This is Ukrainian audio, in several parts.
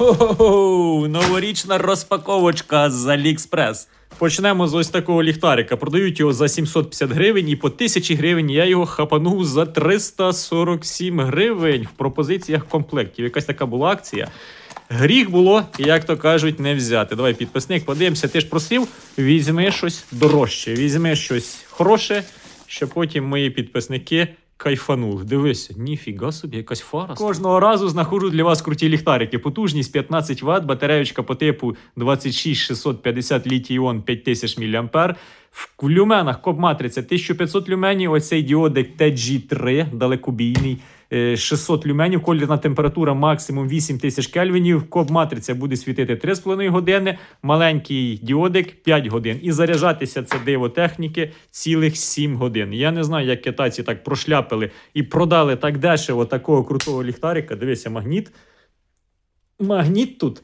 Хо-хо-хо! Новорічна розпаковочка з Aliexpress. Почнемо з ось такого ліхтарика. Продають його за 750 гривень і по 1000 гривень я його хапанув за 347 гривень в пропозиціях комплектів. Якась така була акція. Гріх було, як то кажуть, не взяти. Давай, підписник, подивимося. Ти ж просив, візьми щось дорожче, візьми щось хороше, щоб потім мої підписники кайфанули. Дивися, ніфіга собі, якась фара. Кожного разу знаходжу для вас круті ліхтарики. Потужність 15 Вт, батареючка по типу 26650 літій-іон 5000 мА. В люменах коп-матриця 1500 люменів, оцей діодик TG3 далекобійний. Е, 600 люменів, колірна температура максимум 8000 кельвінів. Коп-матриця буде світити 3,5 години, маленький діодик 5 годин. І заряджатися це диво техніки цілих 7 годин. Я не знаю, як китайці так прошляпили і продали так дешево такого крутого ліхтарика. Дивися, магніт. Магніт тут.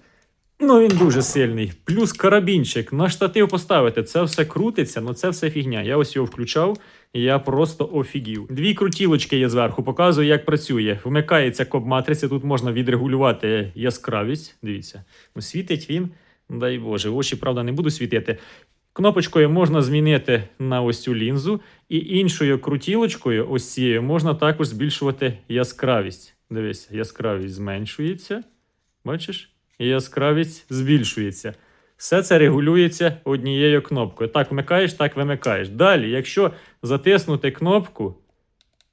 Ну, він дуже сильний. Плюс карабінчик. На штатив поставити. Це все крутиться, ну це все фігня. Я ось його включав, я просто офігів. Дві крутілочки є зверху. Показую, як працює. Вмикається коп-матриця. Тут можна відрегулювати яскравість. Дивіться, Ну, світить він. Дай Боже, очі, правда, не буду світити. Кнопочкою можна змінити на ось цю лінзу, і іншою крутілочкою, ось цією, можна також збільшувати яскравість. Дивись, яскравість зменшується. Бачиш? І яскравість збільшується. Все це регулюється однією кнопкою. Так вмикаєш, так вимикаєш. Далі, якщо затиснути кнопку.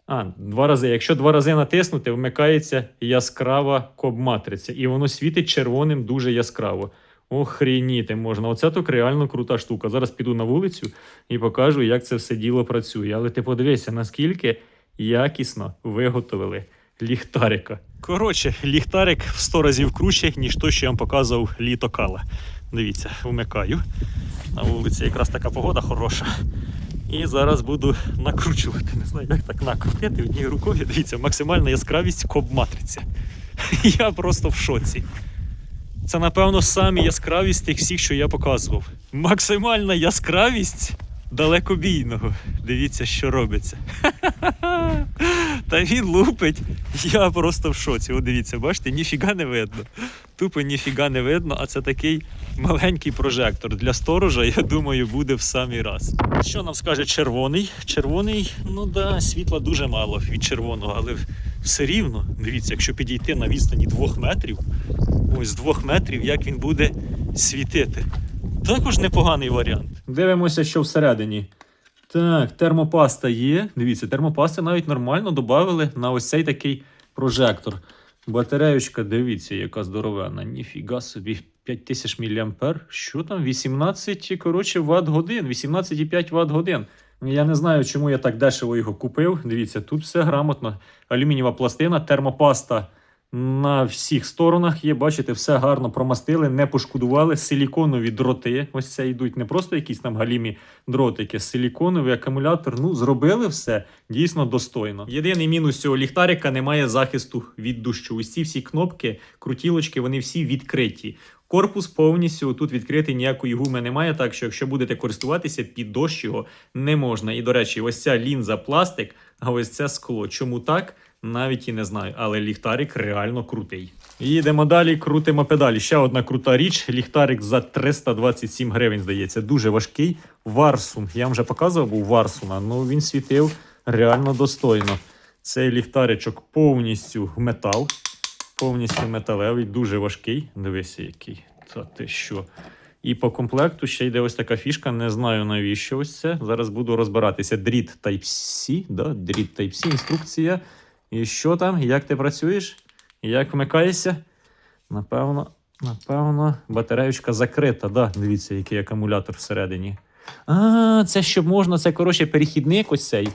А, два рази. Якщо два рази натиснути, вмикається яскрава коб-матриця. І воно світить червоним дуже яскраво. Охрініти можна. Оце так реально крута штука. Зараз піду на вулицю і покажу, як це все діло працює. Але ти подивися, наскільки якісно виготовили ліхтарика. Коротше, ліхтарик в 100 разів круче, ніж той, що я вам показував літо кала. Дивіться, вмикаю. На вулиці якраз така погода хороша. І зараз буду накручувати. Не знаю, як так накрутити однією рукою. Дивіться, максимальна яскравість коб-матриця. Я просто в шоці. Це, напевно, самі яскраві з тих всіх, що я показував. Максимальна яскравість далекобійного. Дивіться, що робиться. Та він лупить. Я просто в шоці. От дивіться, бачите, ніфіга не видно. Тупо ніфіга не видно, а це такий маленький прожектор. Для сторожа, я думаю, буде в самий раз. Що нам скаже червоний? Червоний, ну да, світла дуже мало від червоного, але все рівно, дивіться, якщо підійти на відстані двох метрів, ось з двох метрів, як він буде світити. Також непоганий варіант. Дивимося, що всередині. Так, термопаста є. Дивіться, термопасти навіть нормально додали на ось цей такий прожектор. Батареючка, дивіться, яка здоровена. Ніфіга собі 5000 мА. Що там? 18 коротше, Вт годин, 18,5 Вт годин. Я не знаю, чому я так дешево його купив. Дивіться, тут все грамотно. Алюмінієва пластина, термопаста на всіх сторонах є. Бачите, все гарно промастили, не пошкодували. Силіконові дроти. Ось це йдуть не просто якісь там галімі дротики, силіконовий акумулятор. Ну, зробили все дійсно достойно. Єдиний мінус цього ліхтарика немає захисту від дощу. Ці всі кнопки, крутілочки, вони всі відкриті. Корпус повністю тут відкритий, ніякої гуми немає, так що якщо будете користуватися, під дощ його не можна. І, до речі, ось ця лінза пластик, а ось це скло. Чому так? Навіть і не знаю, але ліхтарик реально крутий. Їдемо далі, крутимо педалі. Ще одна крута річ. Ліхтарик за 327 гривень, здається, дуже важкий. Варсун. Я вам вже показував був Варсуна. Ну він світив реально достойно. Цей ліхтаричок повністю метал. Повністю металевий, дуже важкий. Дивися, який. Та ти що? І по комплекту ще йде ось така фішка. Не знаю навіщо ось це. Зараз буду розбиратися. Дріт Type-C, да? Дріт Type-C, інструкція. І що там? Як ти працюєш? Як вмикаєшся? Напевно, напевно, батареючка закрита. Да? Дивіться, який акумулятор всередині. А, це щоб можна, це коротше перехідник ось цей.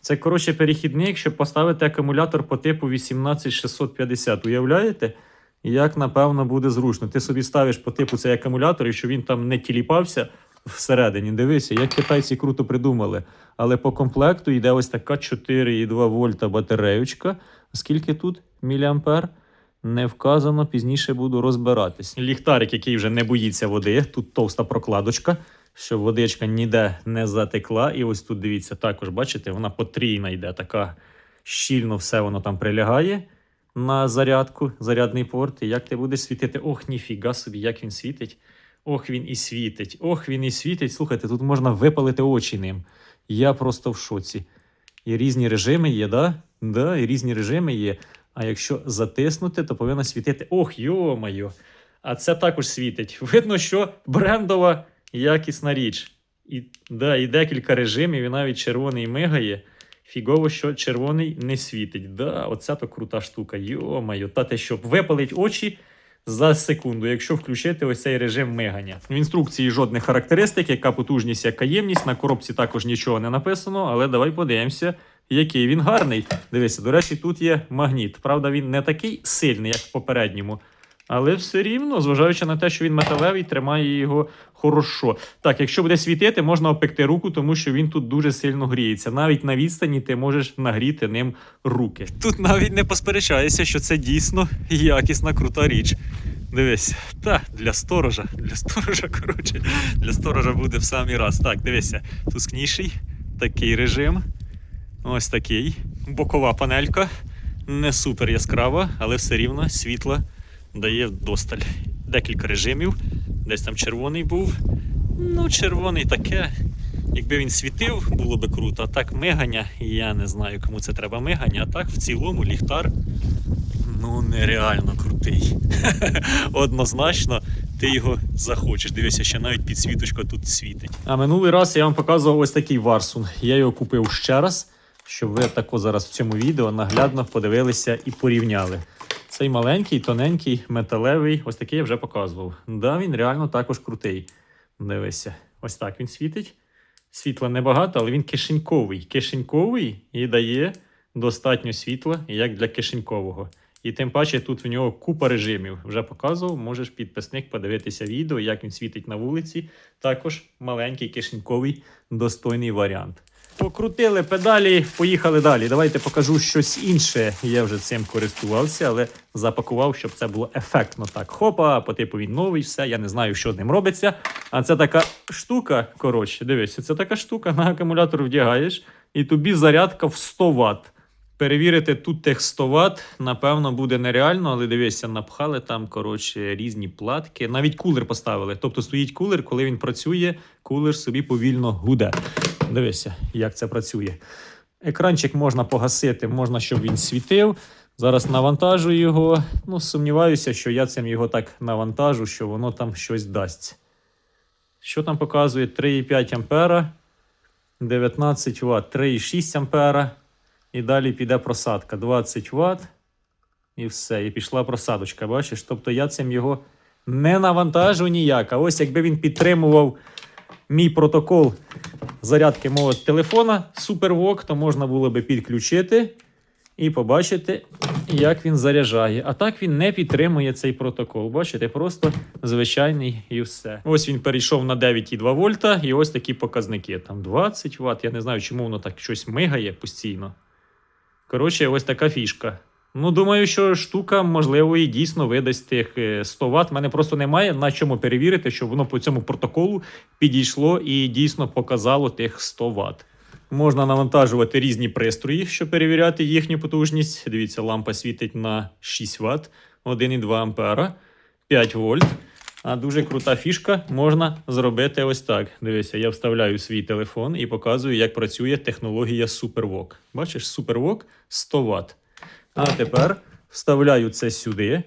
Це коротше перехідник, щоб поставити акумулятор по типу 18650. Уявляєте? Як напевно буде зручно. Ти собі ставиш по типу цей акумулятор, і щоб він там не тіліпався всередині. Дивися, як китайці круто придумали. Але по комплекту йде ось така 4,2 вольта батареючка. Скільки тут міліампер? Не вказано, пізніше буду розбиратись. Ліхтарик, який вже не боїться води. Тут товста прокладочка, щоб водичка ніде не затекла. І ось тут дивіться, також бачите, вона потрійна йде, така щільно все воно там прилягає. на зарядку, зарядний порт. І як ти будеш світити? Ох, ніфіга собі, як він світить. Ох, він і світить. Ох, він і світить. Слухайте, тут можна випалити очі ним. Я просто в шоці. І різні режими є, да? Да, і різні режими є. А якщо затиснути, то повинно світити. Ох, йо-моє. А це також світить. Видно, що брендова якісна річ. І, да, і декілька режимів, і навіть червоний мигає. Фігово, що червоний не світить. Да, оце то крута штука. Йо-моє, та те, щоб випалить очі за секунду, якщо включити ось цей режим мигання. В інструкції жодних характеристик, яка потужність, яка ємність. На коробці також нічого не написано, але давай подивимося, який він гарний. Дивися, до речі, тут є магніт. Правда, він не такий сильний, як в попередньому. Але все рівно, зважаючи на те, що він металевий, тримає його хорошо. Так, якщо буде світити, можна опекти руку, тому що він тут дуже сильно гріється. Навіть на відстані ти можеш нагріти ним руки. Тут навіть не посперечаєшся, що це дійсно якісна крута річ. Дивись, та для сторожа, для сторожа, коротше, для сторожа буде в самий раз. Так, дивися, тускніший, такий режим. Ось такий. Бокова панелька. Не супер яскрава, але все рівно світла дає досталь. Декілька режимів. Десь там червоний був. Ну, червоний таке. Якби він світив, було би круто. А так мигання, я не знаю, кому це треба мигання. А так в цілому ліхтар ну нереально крутий. Однозначно, ти його захочеш. Дивися, ще навіть підсвіточка тут світить. А минулий раз я вам показував ось такий Варсун. Я його купив ще раз, щоб ви тако зараз в цьому відео наглядно подивилися і порівняли. Цей маленький, тоненький, металевий, ось такий я вже показував. Да, він реально також крутий. Дивися, ось так він світить. Світла небагато, але він кишеньковий. Кишеньковий і дає достатньо світла, як для кишенькового. І тим паче тут в нього купа режимів. Вже показував, можеш підписник подивитися відео, як він світить на вулиці. Також маленький кишеньковий достойний варіант. Покрутили педалі, поїхали далі. Давайте покажу щось інше. Я вже цим користувався, але запакував, щоб це було ефектно так. Хопа, по типу він новий, все. Я не знаю, що з ним робиться. А це така штука. Коротше, дивись, це така штука на акумулятор вдягаєш, і тобі зарядка в 100 Вт. Перевірити тут тих 100 Вт, напевно, буде нереально, але дивися, напхали там, коротше, різні платки. Навіть кулер поставили. Тобто стоїть кулер, коли він працює, кулер собі повільно гуде. Дивися, як це працює. Екранчик можна погасити, можна, щоб він світив. Зараз навантажую його. Ну, сумніваюся, що я цим його так навантажу, що воно там щось дасть. Що там показує? 3,5 ампера, 19 Вт, 3,6 ампера. І далі піде просадка 20 Вт. І все. І пішла просадочка. Бачиш? Тобто я цим його не навантажу ніяк. А ось якби він підтримував мій протокол зарядки мого телефона SuperVOOC, то можна було би підключити і побачити, як він заряджає. А так він не підтримує цей протокол. Бачите, просто звичайний і все. Ось він перейшов на 9,2 вольта, і ось такі показники. Там 20 Вт. Я не знаю, чому воно так щось мигає постійно. Коротше, ось така фішка. Ну, думаю, що штука, можливо, і дійсно видасть тих е, 100 Вт. У мене просто немає на чому перевірити, щоб воно по цьому протоколу підійшло і дійсно показало тих 100 Вт. Можна навантажувати різні пристрої, щоб перевіряти їхню потужність. Дивіться, лампа світить на 6 Вт, 1,2 ампера, 5 вольт. А дуже крута фішка можна зробити ось так. Дивися, я вставляю свій телефон і показую, як працює технологія SuperVOOC. Бачиш, SuperVOOC 100 Вт. А тепер вставляю це сюди.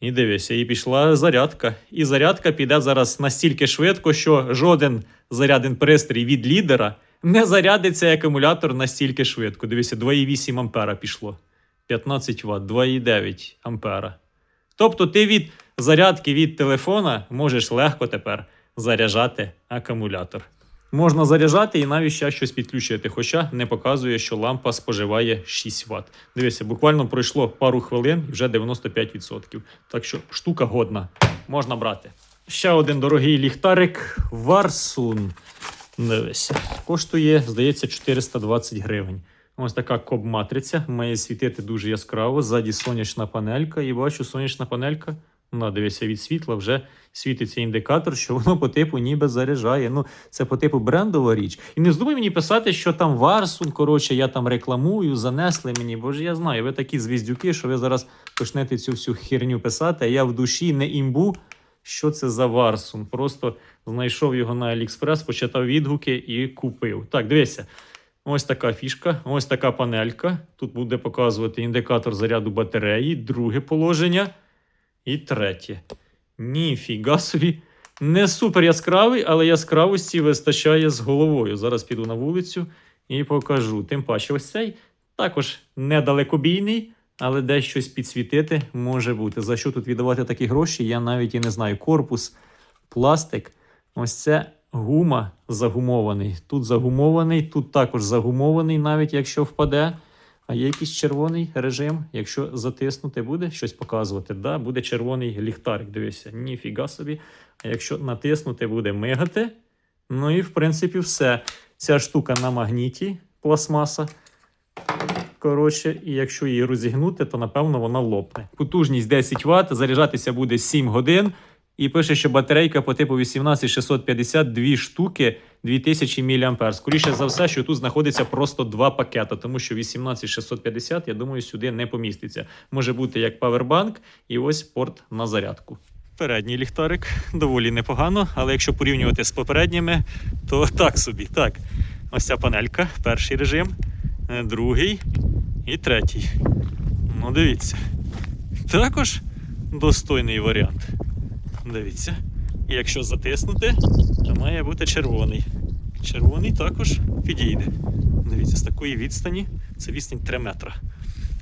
І дивися, і пішла зарядка. І зарядка піде зараз настільки швидко, що жоден заряден пристрій від лідера не зарядить цей акумулятор настільки швидко. Дивися, 2,8 ампера пішло. 15 Вт, 2,9 ампера. Тобто ти від зарядки від телефона можеш легко тепер заряджати акумулятор. Можна заряджати і навіть ще щось підключити, хоча не показує, що лампа споживає 6 Вт. Дивіться, буквально пройшло пару хвилин і вже 95%. Так що штука годна, можна брати. Ще один дорогий ліхтарик Варсун. Дивися, коштує, здається, 420 гривень. Ось така коб-матриця, має світити дуже яскраво. Ззаді сонячна панелька, і бачу, сонячна панелька Ну, дивися, від світла вже світиться індикатор, що воно по типу ніби заряджає. Ну, це по типу брендова річ. І не здумай мені писати, що там Варсун, коротше, я там рекламую, занесли мені. Бо ж я знаю, ви такі звіздюки, що ви зараз почнете цю всю херню писати, а я в душі не імбу. Що це за Варсун? Просто знайшов його на Аліекспрес, почитав відгуки і купив. Так, дивися. Ось така фішка, ось така панелька. Тут буде показувати індикатор заряду батареї, друге положення і третє. Ніфіга собі. Не супер яскравий, але яскравості вистачає з головою. Зараз піду на вулицю і покажу. Тим паче, ось цей також недалекобійний, але десь щось підсвітити може бути. За що тут віддавати такі гроші, я навіть і не знаю. Корпус, пластик. Ось це гума загумований. Тут загумований, тут також загумований, навіть якщо впаде. А є якийсь червоний режим, якщо затиснути, буде щось показувати. Да, буде червоний ліхтарик. Дивися, ніфіга собі. А якщо натиснути, буде мигати. Ну і в принципі все. Ця штука на магніті, пластмаса. Коротше, і якщо її розігнути, то напевно вона лопне. Потужність 10 Вт, заряджатися буде 7 годин. І пише, що батарейка по типу 18650 дві штуки 2000 мА. Скоріше за все, що тут знаходиться просто два пакета, тому що 18650, я думаю, сюди не поміститься. Може бути як павербанк, і ось порт на зарядку. Передній ліхтарик доволі непогано, але якщо порівнювати з попередніми, то так собі. Так, ось ця панелька, перший режим, е, другий і третій. Ну, дивіться. Також достойний варіант. Дивіться. І якщо затиснути, то має бути червоний. Червоний також підійде. Дивіться, з такої відстані це відстань 3 метра.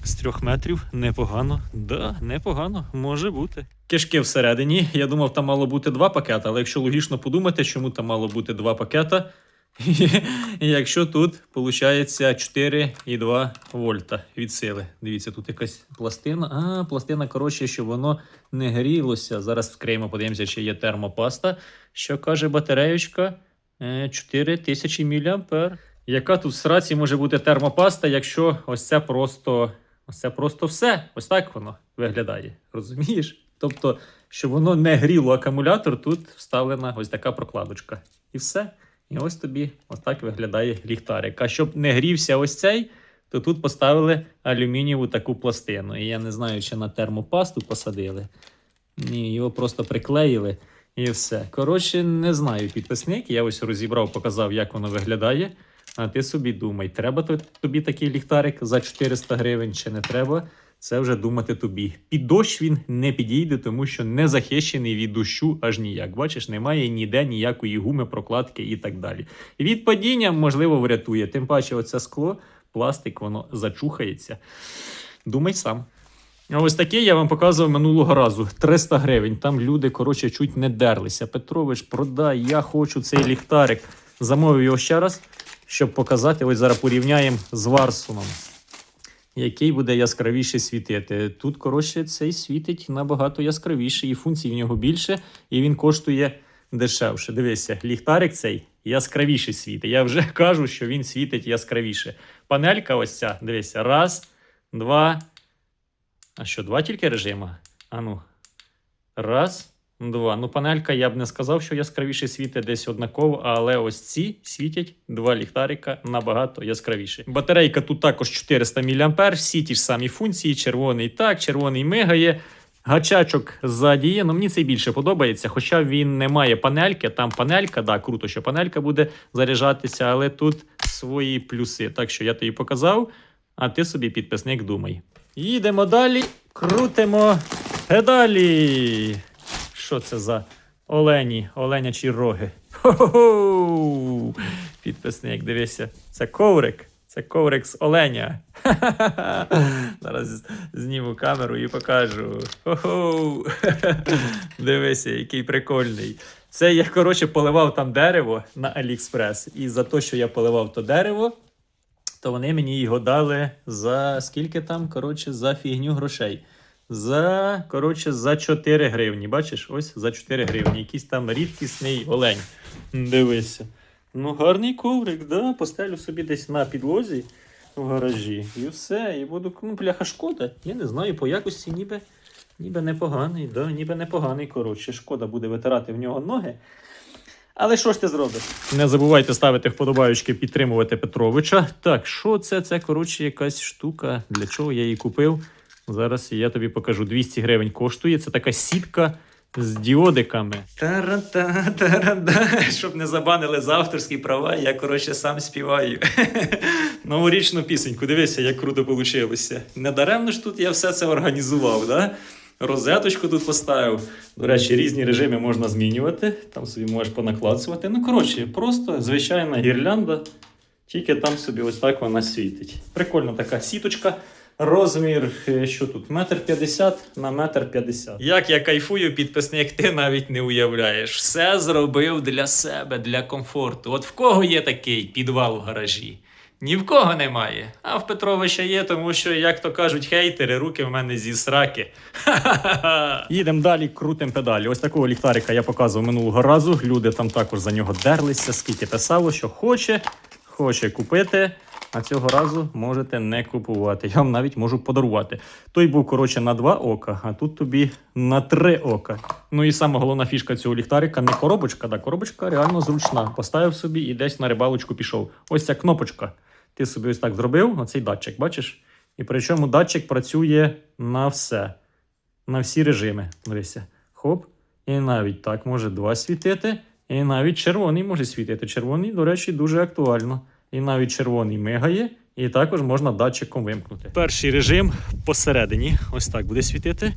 З 3 метрів непогано. Да, непогано, може бути. Кишки всередині. Я думав, там мало бути два пакети, але якщо логічно подумати, чому там мало бути два пакета, якщо тут виходить 4,2 вольта від сили. Дивіться, тут якась пластина. А, пластина, коротше, щоб воно не грілося. Зараз вскриємо, подивимося, чи є термопаста. Що каже батареючка? Е, 4000 мА. Яка тут в сраці може бути термопаста, якщо ось це просто, ось це просто все? Ось так воно виглядає. Розумієш? Тобто, щоб воно не гріло акумулятор, тут вставлена ось така прокладочка. І все. І ось тобі ось так виглядає ліхтарик. А щоб не грівся ось цей, то тут поставили алюмінієву таку пластину. І я не знаю, чи на термопасту посадили. Ні, його просто приклеїли і все. Коротше, не знаю підписник. Я ось розібрав, показав, як воно виглядає. А ти собі думай, треба тобі такий ліхтарик за 400 гривень чи не треба. Це вже думати тобі. Під дощ він не підійде, тому що не захищений від дощу аж ніяк. Бачиш, немає ніде ніякої гуми, прокладки і так далі. Від падіння, можливо, врятує. Тим паче, оце скло, пластик, воно зачухається. Думай сам. Ось таке я вам показував минулого разу. 300 гривень. Там люди, коротше, чуть не дерлися. Петрович, продай, я хочу цей ліхтарик. Замовив його ще раз, щоб показати. Ось зараз порівняємо з Варсуном. Який буде яскравіше світити. Тут, коротше, цей світить набагато яскравіше, і функцій в нього більше, і він коштує дешевше. Дивися, ліхтарик цей яскравіше світить. Я вже кажу, що він світить яскравіше. Панелька ось ця, дивися, раз, два. А що, два тільки режима? А ну. Раз, два. Ну, панелька, я б не сказав, що яскравіше світить десь однаково, але ось ці світять два ліхтарика набагато яскравіше. Батарейка тут також 400 мА, всі ті ж самі функції. Червоний так, червоний мигає. Гачачок ззаді є, ну мені цей більше подобається, хоча він не має панельки, там панелька, да, круто, що панелька буде заряджатися, але тут свої плюси. Так що я тобі показав, а ти собі підписник думай. Їдемо далі, крутимо педалі. Що це за олені, оленячі роги? Хо-хо-хо! Підписник, дивися, це коврик. Це коврик з оленя. Зараз зніму камеру і покажу. Хо-хо! Дивися, який прикольний. Це я, коротше, поливав там дерево на Аліекспрес. І за те, що я поливав то дерево, то вони мені його дали за скільки там, коротше, за фігню грошей. За, коротше, за 4 гривні. Бачиш, ось за 4 гривні. Якийсь там рідкісний олень. Дивися. Ну, гарний коврик, да. Постелю собі десь на підлозі в гаражі. І все. І буду, ну, бляха, шкода. Я не знаю, по якості ніби Ніби непоганий, да, ніби непоганий, коротше. Шкода буде витирати в нього ноги. Але що ж ти зробиш? Не забувайте ставити вподобаючки, підтримувати Петровича. Так, що це? Це, коротше, якась штука. Для чого я її купив? Зараз я тобі покажу. 200 гривень коштує. Це така сітка з діодиками. Та-ра-та, та-ра-да. Щоб не забанили за авторські права, я, коротше, сам співаю. Новорічну пісеньку. Дивися, як круто вийшло. Недаремно ж тут я все це організував, да? Розеточку тут поставив. До речі, різні режими можна змінювати. Там собі можеш понаклацувати. Ну, коротше, просто звичайна гірлянда. Тільки там собі ось так вона світить. Прикольна така сіточка. Розмір, е, що тут, метр п'ятдесят на метр п'ятдесят. Як я кайфую, підписник, ти навіть не уявляєш. Все зробив для себе, для комфорту. От в кого є такий підвал в гаражі? Ні в кого немає. А в Петровича є, тому що, як то кажуть, хейтери, руки в мене зі сраки. Їдемо далі, крутим педалі. Ось такого ліхтарика я показував минулого разу. Люди там також за нього дерлися, скільки писало, що хоче, хоче купити. А цього разу можете не купувати. Я вам навіть можу подарувати. Той був, коротше, на два ока, а тут тобі на три ока. Ну і сама головна фішка цього ліхтарика не коробочка, да, коробочка реально зручна. Поставив собі і десь на рибалочку пішов. Ось ця кнопочка. Ти собі ось так зробив, оцей датчик, бачиш? І причому датчик працює на все, на всі режими. Дивися. Хоп. І навіть так може два світити, і навіть червоний може світити. Червоний, до речі, дуже актуально. І навіть червоний мигає, і також можна датчиком вимкнути. Перший режим посередині, ось так буде світити.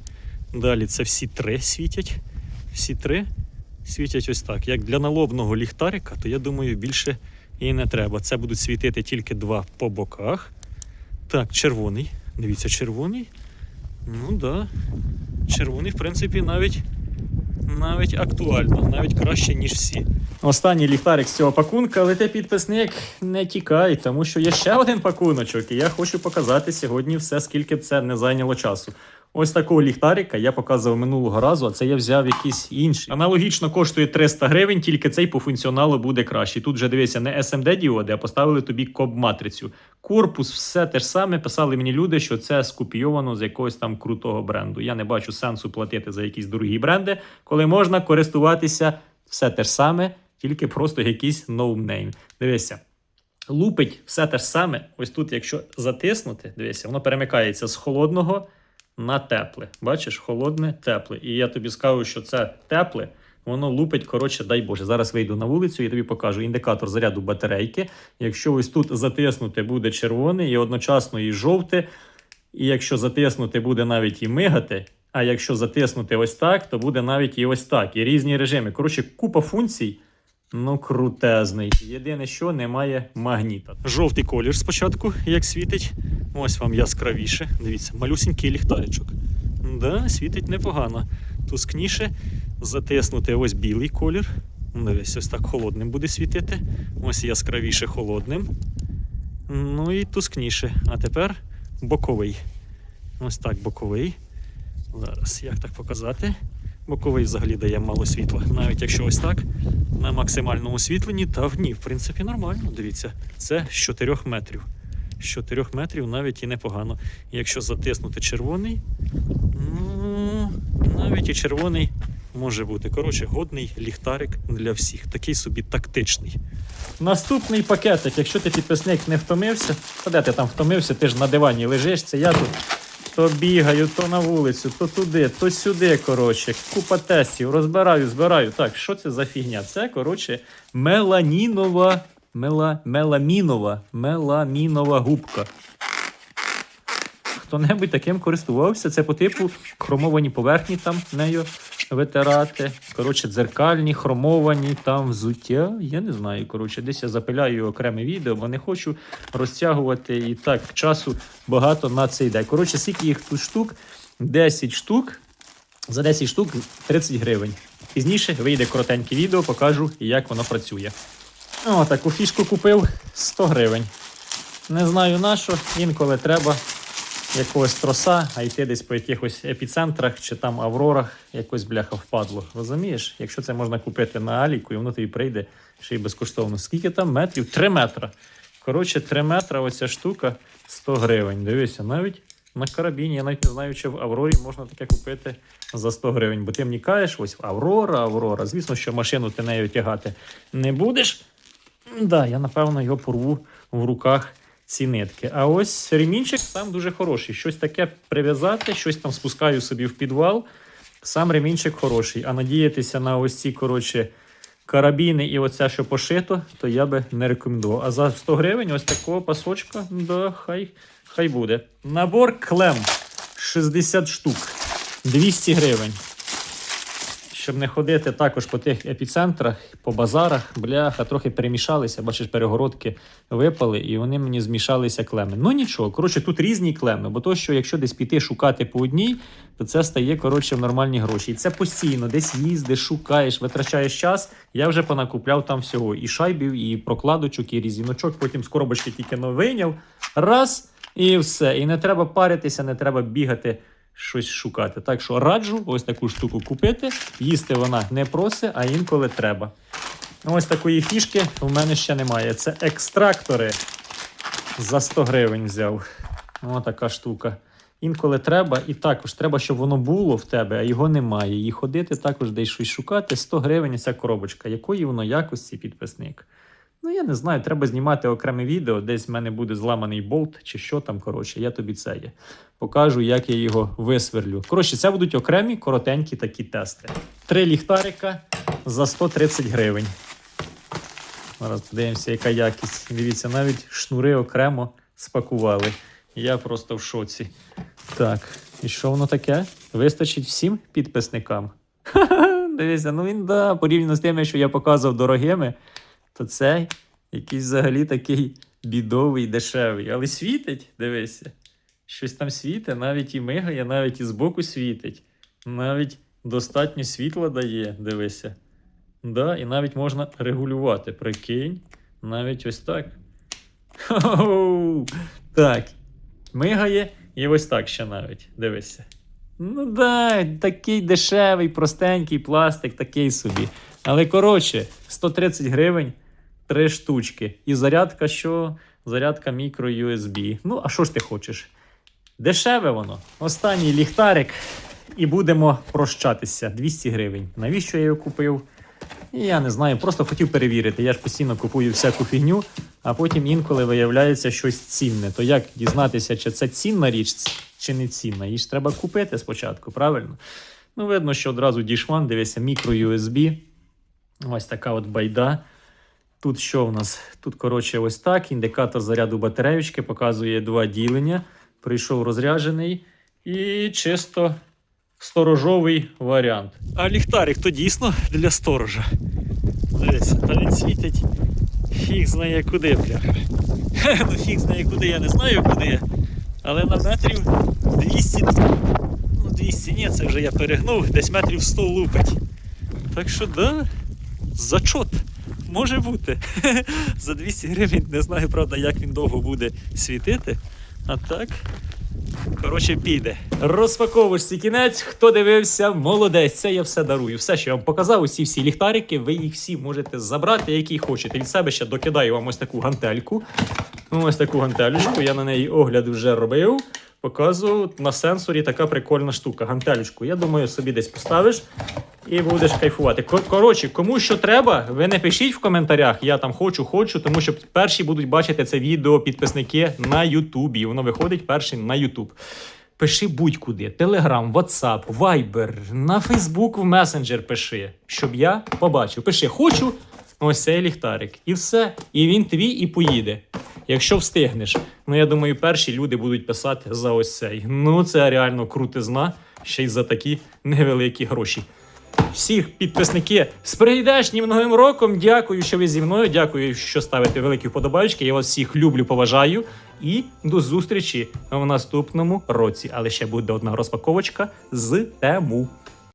Далі це всі три світять. Всі три світять ось так. Як для налобного ліхтарика, то я думаю, більше і не треба. Це будуть світити тільки два по боках. Так, червоний. Дивіться, червоний. Ну да. Червоний, в принципі, навіть, навіть актуально, навіть краще, ніж всі. Останній ліхтарик з цього пакунка, але ти підписник не тікай, тому що є ще один пакуночок, і я хочу показати сьогодні все, скільки б це не зайняло часу. Ось такого ліхтарика я показував минулого разу, а це я взяв якийсь інший. Аналогічно коштує 300 гривень, тільки цей по функціоналу буде кращий. Тут вже дивися, не SMD діоди, а поставили тобі коб-матрицю. Корпус, все те ж саме. Писали мені люди, що це скопійовано з якогось там крутого бренду. Я не бачу сенсу платити за якісь дорогі бренди, коли можна користуватися все те ж саме, тільки просто якийсь ноунейм. Дивися. Лупить все те ж саме. Ось тут, якщо затиснути, дивися, воно перемикається з холодного на тепле. Бачиш, холодне, тепле. І я тобі скажу, що це тепле, воно лупить, коротше, дай Боже. Зараз вийду на вулицю і тобі покажу індикатор заряду батарейки. Якщо ось тут затиснути буде червоний і одночасно і жовте. І якщо затиснути буде навіть і мигати, а якщо затиснути ось так, то буде навіть і ось так. І різні режими. Коротше, купа функцій. Ну, крутезний. Єдине, що немає магніта. Жовтий колір спочатку, як світить. Ось вам яскравіше. Дивіться, малюсенький ліхтаричок. Да, світить непогано. Тускніше. Затиснути ось білий колір. Дивись, ось так холодним буде світити. Ось яскравіше холодним. Ну і тускніше. А тепер боковий. Ось так боковий. Зараз як так показати? Боковий взагалі дає мало світла. Навіть якщо ось так, на максимальному освітленні, та в ні, в принципі, нормально. Дивіться, це з 4 метрів. З 4 метрів навіть і непогано. Якщо затиснути червоний, ну, навіть і червоний може бути. Коротше, годний ліхтарик для всіх. Такий собі тактичний. Наступний пакетик, якщо ти підписник не втомився, то де ти там втомився, ти ж на дивані лежиш, це я тут. То бігаю, то на вулицю, то туди, то сюди. Коротше, купа тестів, розбираю, збираю. Так, що це за фігня? Це, коротше, меланінова, мела, меламінова, меламінова губка. Хто-небудь таким користувався, це по типу хромовані поверхні там нею витирати. Коротше, дзеркальні, хромовані там взуття. Я не знаю. Коротше, десь я запиляю окреме відео, бо не хочу розтягувати і так часу багато на цей день. Коротше, скільки їх тут штук? 10 штук. За 10 штук 30 гривень. Пізніше вийде коротеньке відео, покажу, як воно працює. О, таку фішку купив 100 гривень. Не знаю на що, інколи треба якогось троса, а йти десь по якихось епіцентрах чи там аврорах якось бляха впадло. Розумієш? Якщо це можна купити на Аліку, і воно тобі прийде ще й безкоштовно. Скільки там метрів? 3 метра. Коротше, 3 метра оця штука 100 гривень. Дивися, навіть на карабіні. Я навіть не знаю, чи в Аврорі можна таке купити за 100 гривень. Бо ти мені кажеш, ось Аврора, Аврора. Звісно, що машину ти нею тягати не будеш. Да, я напевно його порву в руках ці нитки. А ось ремінчик сам дуже хороший. Щось таке прив'язати, щось там спускаю собі в підвал. Сам ремінчик хороший. А надіятися на ось ці, коротше, карабіни і оце, що пошито, то я би не рекомендував. А за 100 гривень ось такого пасочка, да, хай, хай буде. Набор клем 60 штук, 200 гривень. Щоб не ходити також по тих епіцентрах, по базарах, бляха, трохи перемішалися, бачиш, перегородки випали, і вони мені змішалися клеми. Ну нічого, коротше, тут різні клеми, бо то, що якщо десь піти шукати по одній, то це стає коротше в нормальні гроші. І це постійно, десь їздиш, шукаєш, витрачаєш час. Я вже понакупляв там всього і шайбів, і прокладочок, і різіночок. Потім з коробочки тільки но вийняв. Раз і все. І не треба паритися, не треба бігати щось шукати. Так що раджу ось таку штуку купити. Їсти вона не просить, а інколи треба. Ось такої фішки в мене ще немає. Це екстрактори за 100 гривень взяв. Ось така штука. Інколи треба, і також треба, щоб воно було в тебе, а його немає. І ходити також десь щось шукати. 100 гривень ця коробочка. Якої воно якості підписник? Ну, я не знаю, треба знімати окреме відео, десь в мене буде зламаний болт чи що там. Коротше, я тобі це є. Покажу, як я його висверлю. Коротше, це будуть окремі коротенькі такі тести. Три ліхтарика за 130 гривень. Зараз подивимося, яка якість. Дивіться, навіть шнури окремо спакували. Я просто в шоці. Так, і що воно таке? Вистачить всім підписникам. Дивіться, ну він да, порівняно з тими, що я показував дорогими, то цей якийсь взагалі такий бідовий, дешевий. Але світить, дивися. Щось там світить, навіть і мигає, навіть і збоку світить. Навіть достатньо світла дає, дивися. Да, і навіть можна регулювати. Прикинь, навіть ось так. Хо-хо-хо. Так. Мигає і ось так ще навіть. Дивися. Ну да, такий дешевий, простенький пластик, такий собі. Але коротше, 130 гривень, три штучки. І зарядка що? Зарядка мікро USB. Ну, а що ж ти хочеш? Дешеве воно. Останній ліхтарик. І будемо прощатися. 200 гривень. Навіщо я його купив? Я не знаю, просто хотів перевірити. Я ж постійно купую всяку фігню, а потім інколи виявляється щось цінне. То як дізнатися, чи це цінна річ, чи не цінна? Її ж треба купити спочатку, правильно? Ну, видно, що одразу дішман, дивися, мікро USB. Ось така от байда. Тут що в нас? Тут, коротше, ось так. Індикатор заряду батареючки показує два ділення. Прийшов розряджений і чисто сторожовий варіант. А ліхтарик то дійсно для сторожа. Дивіться, та він світить. Фіг знає куди, бляха. Ну, фіг знає куди, я не знаю куди. Але на метрів 200. Ну, 200 ні, це вже я перегнув, десь метрів 100 лупить. Так що, да, зачот. Може бути. За 200 гривень не знаю, правда, як він довго буде світити. А так, коротше, піде. Розпаковуєшся кінець. Хто дивився, молодець. Це я все дарую. Все, що я вам показав, усі всі ліхтарики, ви їх всі можете забрати, які хочете. Від себе ще докидаю вам ось таку гантельку. Ось таку гантелючку. Я на неї огляд вже робив. Показував на сенсорі така прикольна штука. Гантелючку. Я думаю, собі десь поставиш і будеш кайфувати. Коротше, кому що треба, ви не пишіть в коментарях. Я там хочу, хочу, тому що перші будуть бачити це відео підписники на Ютубі. Воно виходить першим на Ютуб. Пиши будь-куди: Телеграм, Ватсап, Вайбер, на Фейсбук в месенджер пиши, щоб я побачив. Пиши, хочу ось цей ліхтарик. І все. І він твій і поїде. Якщо встигнеш. Ну, я думаю, перші люди будуть писати за ось цей. Ну, це реально крутизна, ще й за такі невеликі гроші. Всіх підписники з прийдешнім новим роком. Дякую, що ви зі мною. Дякую, що ставите великі вподобайки. Я вас всіх люблю, поважаю. І до зустрічі в наступному році. Але ще буде одна розпаковочка з тему.